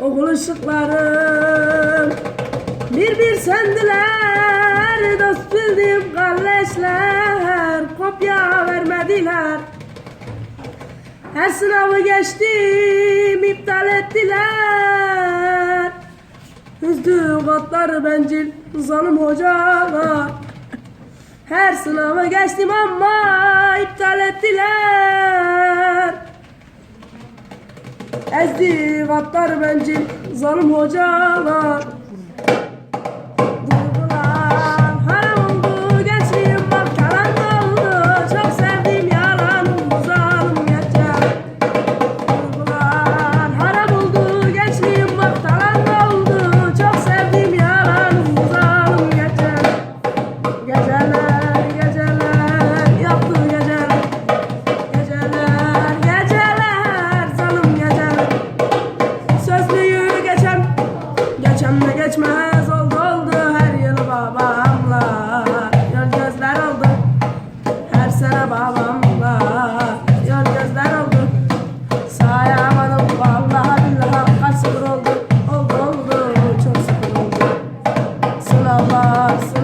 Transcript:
Okul ışıklarım bir bir söndüler Dost bildiğim kardeşler Kopya vermediler. Her sınavı geçtim iptal ettiler. Üzdü katları bencil zalim hocalar. Her sınavı geçtim ama iptal ettiler Ezdi katlar bencil zalim hocalar geçmez oldu oldu her yıl babamla. Yol gözler oldu her sene babamla. Yol gözler oldu sayamadım vallahi billahi. Kaç sıfır oldu? Oldu oldu çok sıfır oldu. Sınavlar sınavlar